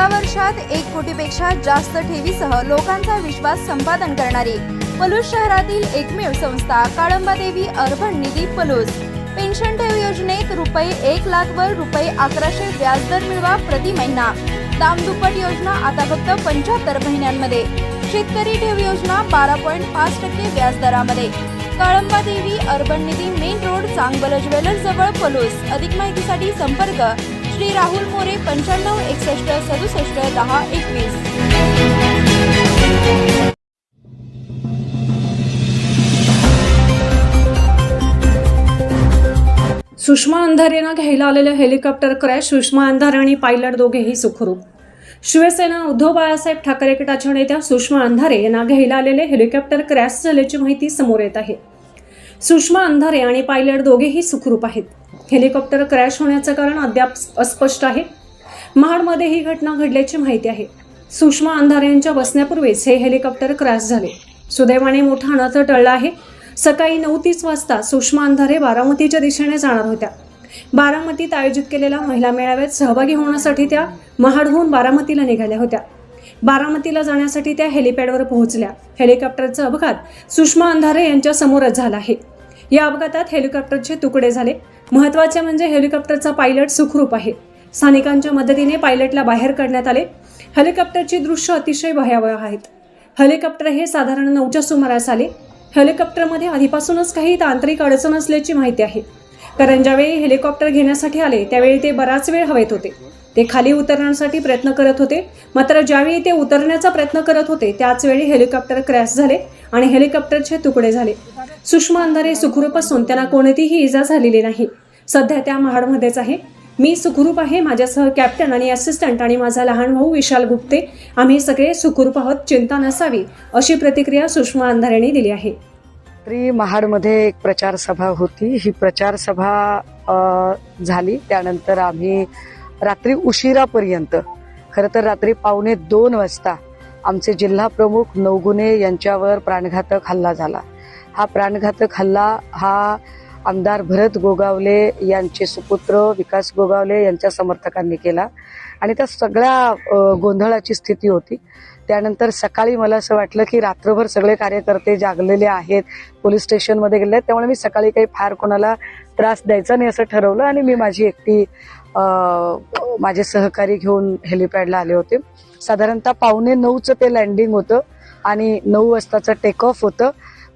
एका वर्षात एक कोटीपेक्षा जास्त ठेवीसह लोकांचा विश्वास संपादन करणारी पलूस शहरातील एकमेव संस्था काळंबादेवी अर्बन निधी पलूस. पेन्शन ठेव योजनेत रुपये एक लाख वर रुपये अकराशे व्याजदर मिळवा प्रति महिना. दामदुप्पट योजना आता फक्त पंच्याहत्तर महिन्यांमध्ये. शेतकरी ठेव योजना बारा पॉईंट पाच टक्के व्याजदरामध्ये. Kalamba Devi urban Nidhi main road Changbal jewellers जवळ पलूस. अधिक माहितीसाठी संपर्क श्री राहुल मोरे पंच्याण्णव एकसष्ट सदुसष्ट दहा एकवीस. सुषमा अंधारेनं घ्यायला आलेलं हेलिकॉप्टर क्रॅश सुषमा अंधारे आणि पायलट दोघेही सुखरूप. शिवसेना उद्धव बाळासाहेब ठाकरे गटाच्या नेत्या सुषमा अंधारे यांना घ्यायला आलेले हेलिकॉप्टर क्रॅश झाल्याची माहिती समोर येत आहे. सुषमा अंधारे आणि पायलट दोघेही सुखरूप आहेत. हेलिकॉप्टर क्रॅश होण्याचं कारण अद्याप अस्पष्ट आहे. महाडमध्ये ही घटना घडल्याची माहिती आहे. सुषमा अंधारे यांच्या बसण्यापूर्वीच हे हेलिकॉप्टर क्रॅश झाले. सुदैवाने मोठा अनर्थ टळला आहे. सकाळी नऊ तीस वाजता सुषमा अंधारे बारामतीच्या दिशेने जाणार होत्या. बारामतीत आयोजित केलेल्या महिला मेळाव्यात सहभागी होण्यासाठी त्या महाडहून बारामतीला निघाल्या होत्या. बारामतीला जाण्यासाठी त्या हेलिपॅडवर पोहोचल्या. हेलिकॉप्टरचा अपघात सुषमा अंधारे यांच्या समोरच झाला आहे. या अपघातात हेलिकॉप्टरचे तुकडे झाले. महत्त्वाचे म्हणजे हेलिकॉप्टरचा पायलट सुखरूप आहे. स्थानिकांच्या मदतीने पायलटला बाहेर काढण्यात आले. हेलिकॉप्टरची दृश्य अतिशय भयावह आहेत. हेलिकॉप्टर हे साधारण नऊच्या सुमारास आले. हेलिकॉप्टरमध्ये आधीपासूनच काही तांत्रिक अडचण असल्याची माहिती आहे. कारण ज्यावेळी हेलिकॉप्टर घेण्यासाठी आले त्यावेळी ते बराच वेळ हवेत होते. ते खाली उतरण्यासाठी प्रयत्न करत होते. मात्र ज्यावेळी ते उतरण्याचा प्रयत्न करत होते त्याच वेळी हेलिकॉप्टर क्रॅश झाले आणि हेलिकॉप्टरचे तुकडे झाले. सुषमा अंधारे सुखरूप असून त्यांना कोणतीही इजा झालेली नाही. सध्या त्या महाडमध्येच आहे. मी सुखरूप आहे माझ्यासह कॅप्टन आणि असिस्टंट आणि माझा लहान भाऊ विशाल गुप्ते. आम्ही सगळे सुखरूप आहोत चिंता नसावी अशी प्रतिक्रिया सुषमा अंधारेने दिली आहे. रात्री महाडमध्ये एक प्रचार सभा होती. ही प्रचार सभा झाली. त्यानंतर आम्ही रात्री उशिरापर्यंत खरं तर रात्री पावणे दोन वाजता आमचे जिल्हा प्रमुख नवगुणे यांच्यावर प्राणघातक हल्ला झाला. हा प्राणघातक हल्ला हा आमदार भरत गोगावले यांचे सुपुत्र विकास गोगावले यांच्या समर्थकांनी केला. आणि त्या सगळ्या गोंधळाची स्थिती होती. त्यानंतर सकाळी मला असं वाटलं की रात्रभर सगळे कार्यकर्ते जागलेले आहेत पोलीस स्टेशनमध्ये गेले आहेत. त्यामुळे मी सकाळी काही फार कोणाला त्रास द्यायचा नाही असं ठरवलं आणि मी माझी एकटी माझे सहकारी घेऊन हेलिपॅडला आले होते. साधारणतः पावणे नऊचं ते लँडिंग होतं आणि नऊ वाजताचं टेक ऑफ होतं.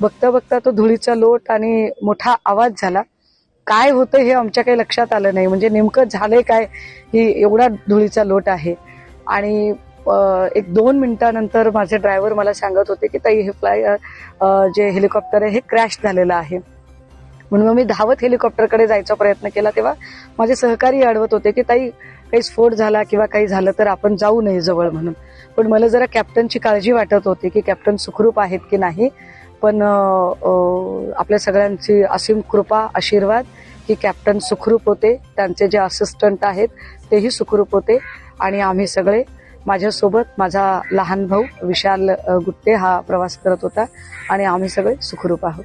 बघता बघता तो धुळीचा लोट आणि मोठा आवाज झाला. काय होतं हे आमच्या काही लक्षात आलं नाही. म्हणजे नेमकं झालंय काय? ही एवढा धुळीचा लोट आहे. आणि एक दोन मिनिटानंतर माझे ड्रायव्हर मला सांगत होते की ताई हे फ्लाय जे हेलिकॉप्टर आहे हे क्रॅश झालेलं आहे. म्हणून मग मी धावत हेलिकॉप्टरकडे जायचा प्रयत्न केला. तेव्हा माझे सहकारी अडवत होते की ताई काही स्फोट झाला किंवा काही झालं तर आपण जाऊ नये जवळ म्हणून. पण मला जरा कॅप्टनची काळजी वाटत होती की कॅप्टन सुखरूप आहेत की नाही? पण आपल्या सगळ्यांची असीम कृपा आशीर्वाद की कॅप्टन सुखरूप होते. त्यांचे जे असिस्टंट आहेत तेही सुखरूप होते. आणि आम्ही सगळे माझ्यासोबत माझा लहान भाऊ विशाल गुट्टे हा प्रवास करत होता. आणि आम्ही सगळे सुखरूप आहोत.